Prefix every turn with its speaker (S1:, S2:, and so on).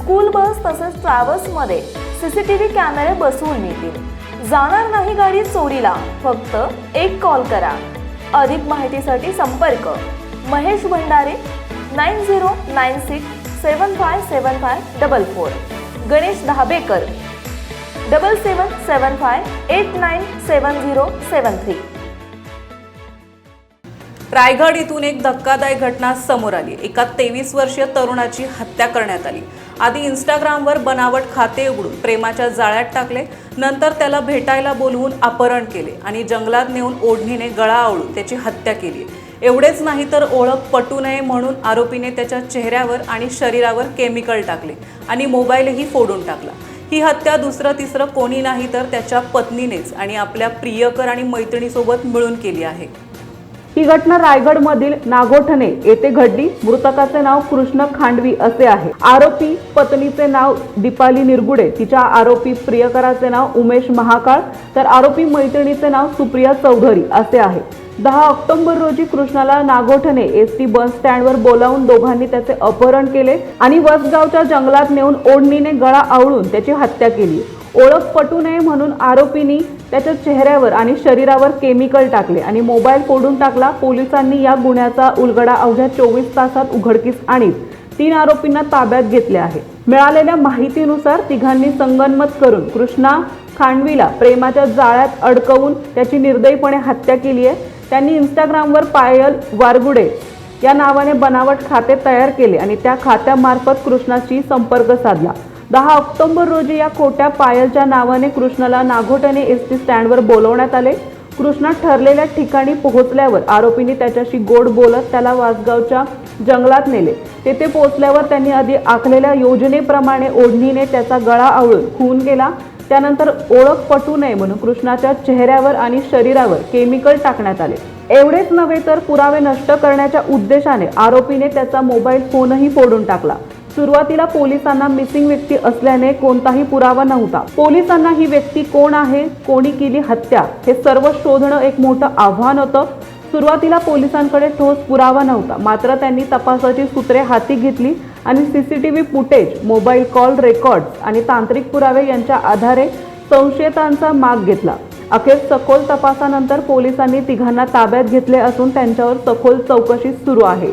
S1: School bus तसेच ट्रॅव्हल्समध्ये CCTV कॅमेरे बसवून मिळतील जाणार नाही गाडी चोरीला फक्त एक कॉल करा. अधिक माहितीसाठी संपर्क. Mahesh Bhandare nine zero nine six seven five seven five double four. Ganesh Dhabekar double seven seven five eight nine seven zero seven three.
S2: Raigad इथून एक धक्कादायक घटना समोर आली. एका तेवीस वर्षीय तरुणाची हत्या करण्यात आली. आधी इंस्टाग्रामवर बनावट खाते उघडून प्रेमाच्या जाळ्यात टाकले. नंतर त्याला भेटायला बोलवून अपहरण केले आणि जंगलात नेऊन ओढणीने गळा आवळून त्याची हत्या केली. एवढेच नाही तर ओळख पटू नये म्हणून आरोपीने त्याच्या चेहऱ्यावर आणि शरीरावर केमिकल टाकले आणि मोबाईलही फोडून टाकला. ही हत्या दुसरं तिसरं कोणी नाही तर त्याच्या पत्नीनेच आणि आपल्या प्रियकर आणि मैत्रिणीसोबत मिळून केली आहे.
S3: ही घटना रायगडमधील नागोठणे येथे घडली. मृतकाचे नाव कृष्ण खांडवी असे आहे. आरोपी पत्नीचे नाव दीपाली निरगुडे तिच्या आरोपी प्रियकराचे नाव उमेश महाकाळ तर आरोपी मैत्रिणीचे नाव सुप्रिया चौधरी असे आहे. दहा ऑक्टोबर रोजी कृष्णाला नागोठणे एस टी बस स्टँडवर बोलावून दोघांनी त्याचे अपहरण केले आणि वसगावच्या जंगलात नेऊन ओढणीने गळा आवळून त्याची हत्या केली. ओळख पटू नये म्हणून आरोपींनी त्याच्या चेहऱ्यावर आणि शरीरावर केमिकल टाकले आणि मोबाईल फोडून टाकला. पोलिसांनी या गुन्ह्याचा उलगडा अवघ्या चोवीस तासात उघडकीस आणीत. तीन आरोपींना ताब्यात घेतले आहे. मिळालेल्या माहितीनुसार तिघांनी संगनमत करून कृष्णा खांडवीला प्रेमाच्या जाळ्यात अडकवून त्याची निर्दयीपणे हत्या केली आहे. त्यांनी इंस्टाग्रामवर पायल वारगुडे या नावाने बनावट खाते तयार केले आणि त्या खात्यामार्फत कृष्णाशी संपर्क साधला. दहा ऑक्टोबर रोजी या खोट्या पायलच्या नावाने कृष्णाला नागोटने एस टी स्टँडवर बोलवण्यात आले. कृष्णा ठरलेल्या ठिकाणी पोहोचल्यावर आरोपींनी त्याच्याशी गोड बोलत त्याला वासगावच्या जंगलात नेले. तेथे पोहोचल्यावर त्यांनी आधी आखलेल्या योजनेप्रमाणे ओढणीने त्याचा गळा आवळून खून केला. त्यानंतर ओळख पटू नये म्हणून कृष्णाच्या चेहऱ्यावर आणि शरीरावर केमिकल टाकण्यात आले. एवढेच नव्हे तर पुरावे नष्ट करण्याच्या उद्देशाने आरोपीने त्याचा मोबाईल फोनही फोडून टाकला. सुरुवातीला पोलिसांना मिसिंग व्यक्ती असल्याने कोणताही पुरावा नव्हता. पोलिसांना ही व्यक्ती कोण आहे कोणी केली हत्या हे सर्व शोधणं एक मोठं आव्हान होतं. सुरुवातीला पोलिसांकडे ठोस पुरावा नव्हता. मात्र त्यांनी तपासाची सूत्रे हाती घेतली आणि CCTV footage mobile call records आणि तांत्रिक पुरावे यांच्या आधारे संशयितांचा माग घेतला. अखेर सखोल तपासानंतर पोलिसांनी तिघांना ताब्यात घेतले असून त्यांच्यावर सखोल चौकशी सुरू आहे.